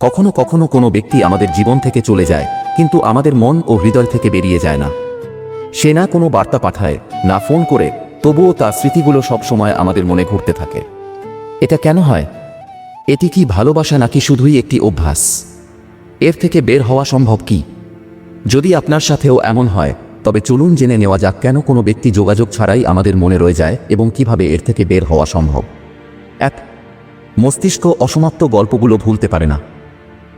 কখনো কখনো কোনো ব্যক্তি আমাদের জীবন থেকে চলে যায়, কিন্তু আমাদের মন ও হৃদয় থেকে বেরিয়ে যায় না। সে না কোনো বার্তা পাঠায়, না ফোন করে, তবুও তার স্মৃতিগুলো সবসময় আমাদের মনে ঘুরতে থাকে। এটা কেন হয়? এটি কি ভালোবাসা নাকি শুধুই একটি অভ্যাস? এর থেকে বের হওয়া সম্ভব কি? যদি আপনার সাথেও এমন হয়, তবে চলুন জেনে নেওয়া যাক কেন কোনো ব্যক্তি যোগাযোগ ছাড়াই আমাদের মনে রয়ে যায় এবং কীভাবে এর থেকে বের হওয়া সম্ভব। এক, মস্তিষ্ক অসমাপ্ত গল্পগুলো ভুলতে পারে না।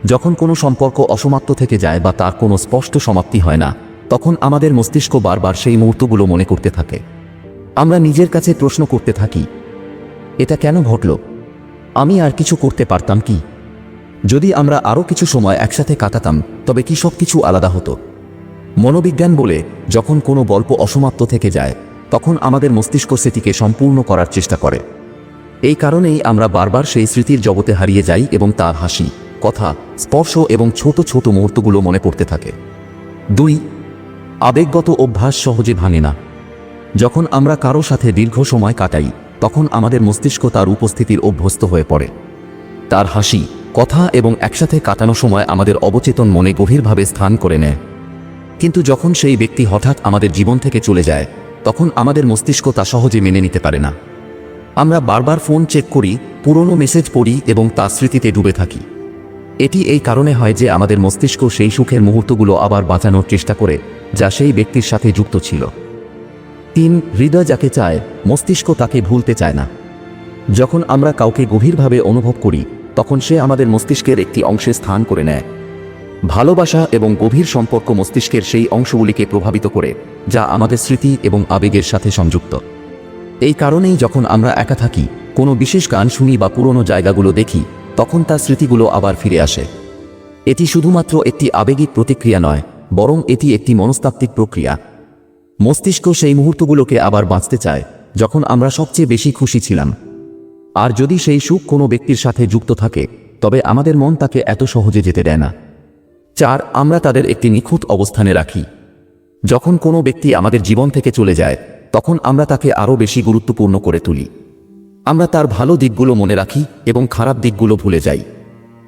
যখন কোনো সম্পর্ক অসমাপ্ত থেকে যায় বা তার কোনো স্পষ্ট সমাপ্তি হয় না, তখন আমাদের মস্তিষ্ক বারবার সেই মুহূর্তগুলো মনে করতে থাকে। আমরা নিজের কাছে প্রশ্ন করতে থাকি, এটা কেন ঘটল? আমি আর কিছু করতে পারতাম কি? যদি আমরা আরও কিছু সময় একসাথে কাটাতাম, তবে কি সব কিছু আলাদা হতো? মনোবিজ্ঞান বলে, যখন কোনো গল্প অসমাপ্ত থেকে যায়, তখন আমাদের মস্তিষ্ক সেটিকে সম্পূর্ণ করার চেষ্টা করে। এই কারণেই আমরা বারবার সেই স্মৃতির জগতে হারিয়ে যাই এবং তার হাসি। কথা, স্পর্শ এবং ছোট ছোট মুহূর্তগুলো মনে পড়তে থাকে। দুই, আবেগগত অভ্যাস সহজে ভাঙে না। যখন আমরা কারও সাথে দীর্ঘ সময় কাটাই, তখন আমাদের মস্তিষ্ক তার উপস্থিতির অভ্যস্ত হয়ে পড়ে। তার হাসি, কথা এবং একসাথে কাটানো সময় আমাদের অবচেতন মনে গভীরভাবে স্থান করে নেয়। কিন্তু যখন সেই ব্যক্তি হঠাৎ আমাদের জীবন থেকে চলে যায়, তখন আমাদের মস্তিষ্ক তা সহজে মেনে নিতে পারে না। আমরা বারবার ফোন চেক করি, পুরনো মেসেজ পড়ি এবং তার স্মৃতিতে ডুবে থাকি। এটি এই কারণে হয় যে আমাদের মস্তিষ্ক সেই সুখের মুহূর্তগুলো আবার বাঁচানোর চেষ্টা করে, যা সেই ব্যক্তির সাথে যুক্ত ছিল। তিন, হৃদয় যাকে চায়, মস্তিষ্ক তাকে ভুলতে চায় না। যখন আমরা কাউকে গভীরভাবে অনুভব করি, তখন সে আমাদের মস্তিষ্কের একটি অংশে স্থান করে নেয়। ভালোবাসা এবং গভীর সম্পর্ক মস্তিষ্কের সেই অংশগুলিকে প্রভাবিত করে, যা আমাদের স্মৃতি এবং আবেগের সাথে সংযুক্ত। এই কারণেই যখন আমরা একা থাকি, কোনো বিশেষ গান শুনি বা পুরনো জায়গাগুলো দেখি তখন তার স্মৃতিগুলো আবার ফিরে আসে। এটি শুধুমাত্র একটি আবেগিক প্রতিক্রিয়া নয়, বরং এটি একটি মনস্তাত্ত্বিক প্রক্রিয়া। মস্তিষ্ক সেই মুহূর্তগুলোকে আবার বাঁচতে চায়, যখন আমরা সবচেয়ে বেশি খুশি ছিলাম। আর যদি সেই সুখ কোনো ব্যক্তির সাথে যুক্ত থাকে, তবে আমাদের মন তাকে এত সহজে যেতে দেয় না। চার, আমরা তাদের একটি নিখুঁত অবস্থানে রাখি। যখন কোনো ব্যক্তি আমাদের জীবন থেকে চলে যায়, তখন আমরা তাকে আরও বেশি গুরুত্বপূর্ণ করে তুলি। আমরা তার ভালো দিকগুলো মনে রাখি এবং খারাপ দিকগুলো ভুলে যাই।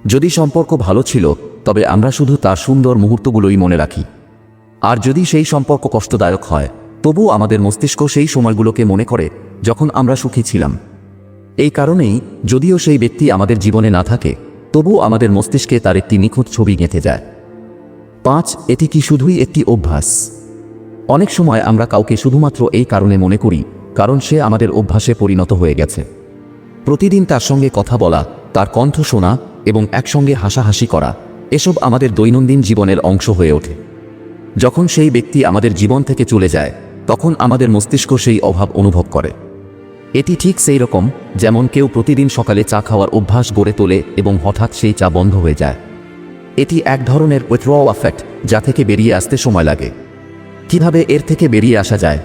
যদি সম্পর্ক ভালো ছিল, তবে আমরা শুধু তার সুন্দর মুহূর্তগুলোই মনে রাখি। আর যদি সেই সম্পর্ক কষ্টদায়ক হয়, তবু আমাদের মস্তিষ্ক সেই সময়গুলোকে মনে করে যখন আমরা সুখী ছিলাম। এই কারণেই যদিও সেই ব্যক্তি আমাদের জীবনে না থাকে, তবু আমাদের মস্তিষ্কে তার একটি নিখুঁত ছবি গেঁথে যায়। পাঁচ, এটি কি শুধুই একটি অভ্যাস? অনেক সময় আমরা কাউকে শুধুমাত্র এই কারণে মনে করি কারণ সে আমাদের অভ্যাসে পরিণত হয়ে গেছে। প্রতিদিন তার সঙ্গে কথা বলা, তার কণ্ঠ শোনা এবং একসঙ্গে হাসাহাসি করা, এসব আমাদের দৈনন্দিন জীবনের অংশ হয়ে ওঠে। যখন সেই ব্যক্তি আমাদের জীবন থেকে চলে যায়, তখন আমাদের মস্তিষ্ক সেই অভাব অনুভব করে। এটি ঠিক সেই রকম যেমন কেউ প্রতিদিন সকালে চা খাওয়ার অভ্যাস গড়ে তোলে এবং হঠাৎ সেই চা বন্ধ হয়ে যায়। এটি এক ধরনের উইথড্র আফেক্ট যা থেকে বেরিয়ে আসতে সময় লাগে। কীভাবে এর থেকে বেরিয়ে আসা যায়?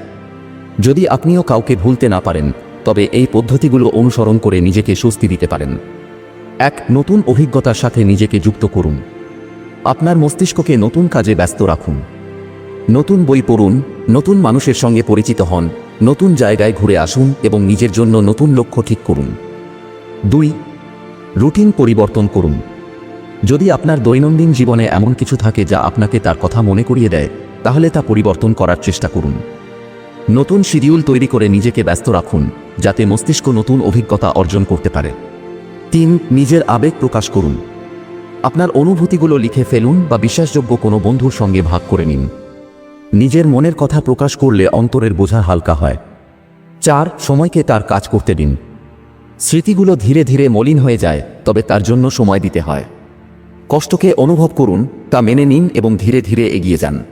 যদি আপনিও কাউকে ভুলতে না পারেন, তবে এই পদ্ধতিগুলো অনুসরণ করে নিজেকে স্বস্তি দিতে পারেন। এক, নতুন অভিজ্ঞতার সাথে নিজেকে যুক্ত করুন। আপনার মস্তিষ্ককে নতুন কাজে ব্যস্ত রাখুন। নতুন বই পড়ুন, নতুন মানুষের সঙ্গে পরিচিত হন, নতুন জায়গায় ঘুরে আসুন এবং নিজের জন্য নতুন লক্ষ্য ঠিক করুন। দুই, রুটিন পরিবর্তন করুন। যদি আপনার দৈনন্দিন জীবনে এমন কিছু থাকে যা আপনাকে তার কথা মনে করিয়ে দেয়, তাহলে তা পরিবর্তন করার চেষ্টা করুন। নতুন শিডিউল তৈরি করে নিজেকে ব্যস্ত রাখুন, যাতে মস্তিষ্ক নতুন অভিজ্ঞতা অর্জন করতে পারে। তিন, নিজের আবেগ প্রকাশ করুন। আপনার অনুভূতিগুলো লিখে ফেলুন বা বিশ্বাসযোগ্য কোনো বন্ধুর সঙ্গে ভাগ করে নিন। নিজের মনের কথা প্রকাশ করলে অন্তরের বোঝা হালকা হয়। চার, সময়কে তার কাজ করতে দিন। স্মৃতিগুলো ধীরে ধীরে মলিন হয়ে যায়, তবে তার জন্য সময় দিতে হয়। কষ্টকে অনুভব করুন, তা মেনে নিন এবং ধীরে ধীরে এগিয়ে যান।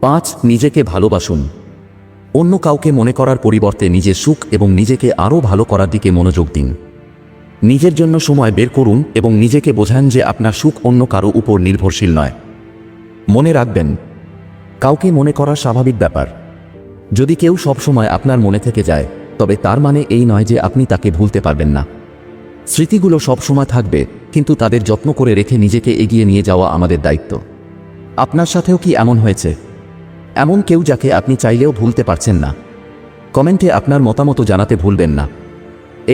পাঁচ, নিজেকে ভালোবাসুন। অন্য কাউকে মনে করার পরিবর্তে নিজের সুখ এবং নিজেকে আরও ভালো করার দিকে মনোযোগ দিন। নিজের জন্য সময় বের করুন এবং নিজেকে বোঝান যে আপনার সুখ অন্য কারও উপর নির্ভরশীল নয়। মনে রাখবেন, কাউকে মনে করা স্বাভাবিক ব্যাপার। যদি কেউ সবসময় আপনার মনে থেকে যায়, তবে তার মানে এই নয় যে আপনি তাকে ভুলতে পারবেন না। স্মৃতিগুলো সবসময় থাকবে, কিন্তু তাদের যত্ন করে রেখে নিজেকে এগিয়ে নিয়ে যাওয়া আমাদের দায়িত্ব। আপনার সাথেও কি এমন হয়েছে? এমন কেউ যাকে আপনি চাইলেও ভুলতে পারছেন না। কমেন্টে আপনার মতামত জানাতে ভুলবেন না।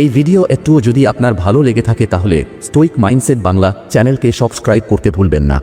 এই ভিডিও একটুও যদি আপনার ভালো লেগে থাকে তাহলে স্টোইক মাইন্ডসেট বাংলা চ্যানেলকে সাবস্ক্রাইব করতে ভুলবেন না।